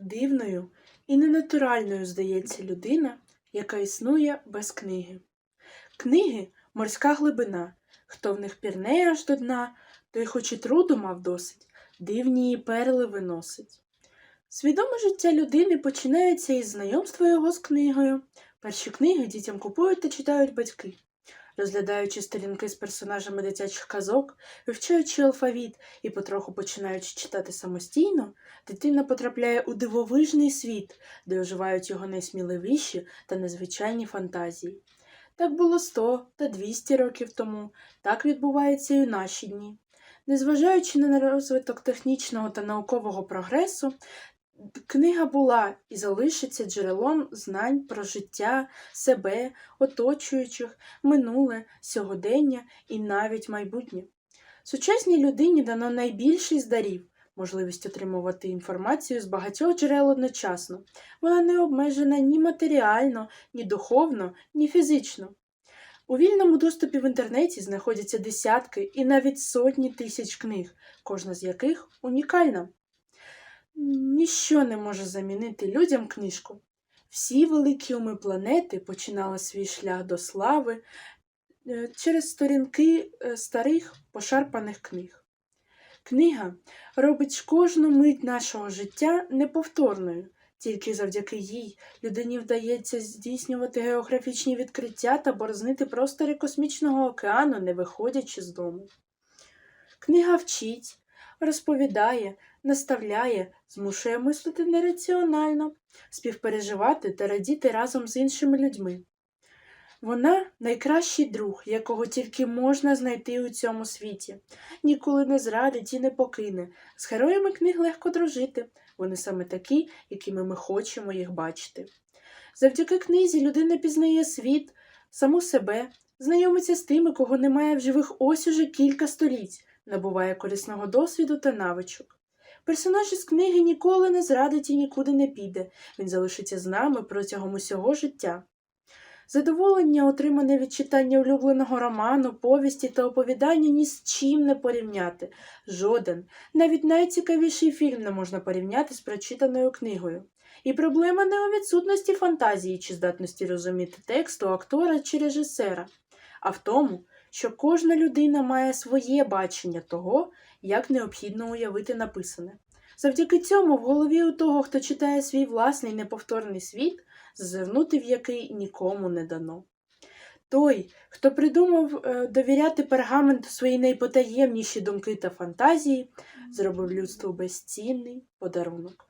Дивною і ненатуральною здається людина, яка існує без книги. Книги морська глибина. Хто в них пірне аж до дна, той хоч і труду мав досить, дивні її перли виносить. Свідоме життя людини починається із знайомства його з книгою. Перші книги дітям купують та читають батьки. Розглядаючи сторінки з персонажами дитячих казок, вивчаючи алфавіт і потроху починаючи читати самостійно, дитина потрапляє у дивовижний світ, де оживають його найсміливіші та незвичайні фантазії. Так було 100 та 200 років тому, так відбувається і у наші дні. Незважаючи на розвиток технічного та наукового прогресу, книга була і залишиться джерелом знань про життя, себе, оточуючих, минуле, сьогодення і навіть майбутнє. Сучасній людині дано найбільший з дарів можливість отримувати інформацію з багатьох джерел одночасно. Вона не обмежена ні матеріально, ні духовно, ні фізично. У вільному доступі в інтернеті знаходяться десятки і навіть сотні тисяч книг, кожна з яких унікальна. Ніщо не може замінити людям книжку. Всі великі уми планети починали свій шлях до слави е, через сторінки е, старих пошарпаних книг. Книга робить кожну мить нашого життя неповторною. Тільки завдяки їй людині вдається здійснювати географічні відкриття та борознити простори космічного океану, не виходячи з дому. Книга вчить, розповідає, наставляє, змушує мислити нераціонально, співпереживати та радіти разом з іншими людьми. Вона найкращий друг, якого тільки можна знайти у цьому світі. Ніколи не зрадить і не покине. З героями книг легко дружити. Вони саме такі, якими ми хочемо їх бачити. Завдяки книзі людина пізнає світ, саму себе, знайомиться з тими, кого немає в живих ось уже кілька століть, набуває корисного досвіду та навичок. Персонаж із книги ніколи не зрадить і нікуди не піде, він залишиться з нами протягом усього життя. Задоволення, отримане від читання улюбленого роману, повісті та оповідання ні з чим не порівняти. Жоден, навіть найцікавіший фільм не можна порівняти з прочитаною книгою. І проблема не у відсутності фантазії чи здатності розуміти тексту актора чи режисера, а в тому, що кожна людина має своє бачення того, як необхідно уявити написане. Завдяки цьому в голові у того, хто читає свій власний неповторний світ, зазирнути в який нікому не дано. Той, хто придумав е, довіряти пергаменту свої найпотаємніші думки та фантазії, зробив людству безцінний подарунок.